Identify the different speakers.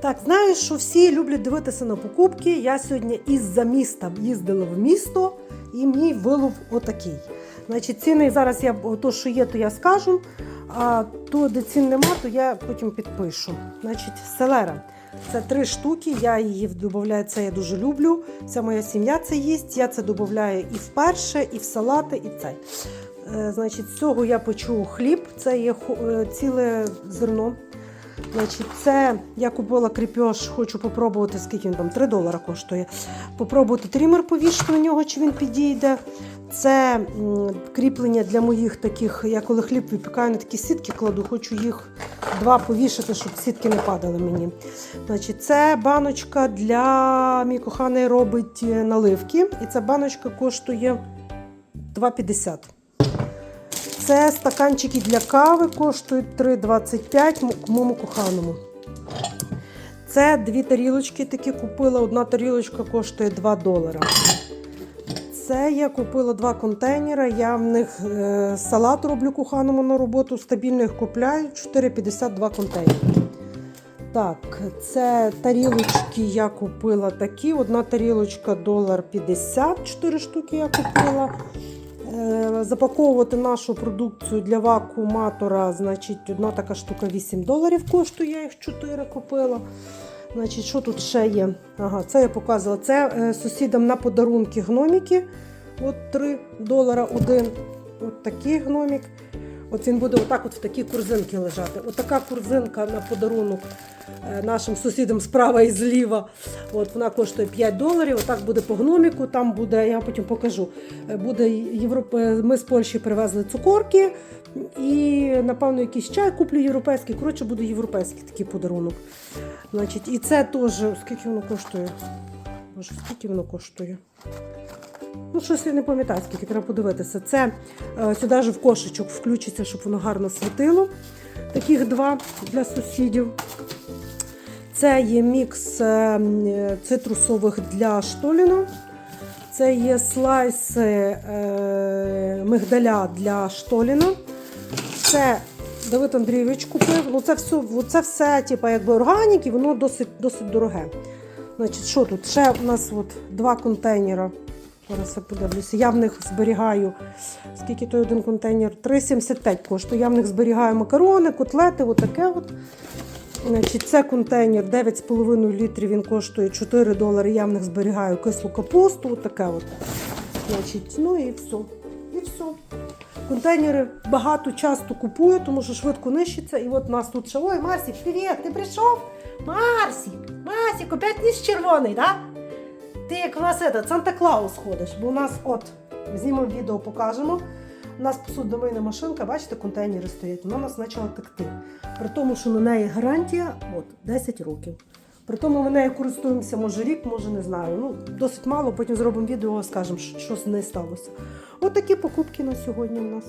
Speaker 1: Так, знаєш, що всі люблять дивитися на покупки. Я сьогодні із-за міста їздила в місто і мій вилов отакий. Значить, ціни зараз я то, що є, то я скажу. А то, де цін нема, то я потім підпишу. Значить, селера. Це три штуки. Я її додаю, це я дуже люблю. Вся моя сім'я це їсть. Я це додаю і вперше, і в салати, і цей. Е, Значить, з цього я печу хліб. Це є е, ціле зерно. Значить, це я купила кріпеж, хочу попробувати, скільки він там 3 долара коштує. Попробувати трімер повішати на нього, чи він підійде. Це кріплення для моїх таких, я коли хліб випікаю на такі сітки кладу, хочу їх два повішати, щоб сітки не падали мені. Значить, це баночка для мій коханий робить е, наливки. І ця баночка коштує 2,50. Це стаканчики для кави коштують 3,25 моєму коханому. Це дві тарілочки такі купила. Одна тарілочка коштує 2 долара. Це я купила два контейнери. Я в них е, салат роблю коханому на роботу. Стабільно їх купляю. 4,52 контейнери. Так, це тарілочки я купила такі. Одна тарілочка долар 50, 4 штуки я купила. Е, Запаковувати нашу продукцію для вакууматора, значить, одна така штука 8 доларів коштує, я їх 4 купила. Значить, що тут ще є? Ага, це я показувала. Це е, сусідам на подарунки гноміки. От 3 долара один. От такий гномік. От він буде отак от в такій корзинці лежати. От така корзинка на подарунок е, нашим сусідам справа і зліва. От вона коштує 5 доларів. Отак буде по гноміку. Там буде, я потім покажу. е, Буде Європ... е, Ми з Польщі привезли цукорки і, напевно, якийсь чай куплю європейський. Коротше, буде європейський такий подарунок. Значить, і це теж, скільки воно коштує? Боже, скільки воно коштує? Ну, щось я не пам'ятаю, скільки треба подивитися. Це е, сюди ж в кошечок включиться, щоб воно гарно світило. Таких два для сусідів. Це є мікс е, цитрусових для штоліна. Це є слайси е, мигдаля для штоліна. Це Давид Андрійович купив. Ну, це все, це все типу, якби органік, і воно досить, досить дороге. Значить, що тут? Ще у нас от два контейнери. Зараз я подивлюся. Я в них зберігаю. Скільки той один контейнер? 3,75 коштує. Я в них зберігаю макарони, котлети, отаке от. Значить, це контейнер 9,5 літрів, він коштує 4 долари. Я в них зберігаю кислу капусту, отаке от. Значить, ну і все. І все. Контейнери багато часто купую, тому що швидко нищиться. І от у нас тут ще. Ой, Марсік, привіт, ти прийшов? Марсік, Марсік, опять ніж червоний, так? Да? Ти як у нас этот, Санта-Клаус ходиш, бо у нас от, знімемо відео, покажемо. У нас посудомийна машинка, бачите, контейнери стоять, вона у нас почала текти. При тому, що на неї гарантія от, 10 років. При тому ми нею користуємося, може рік, може не знаю. Ну, досить мало, потім зробимо відео, скажемо, що з нею сталося. От такі покупки на сьогодні у нас.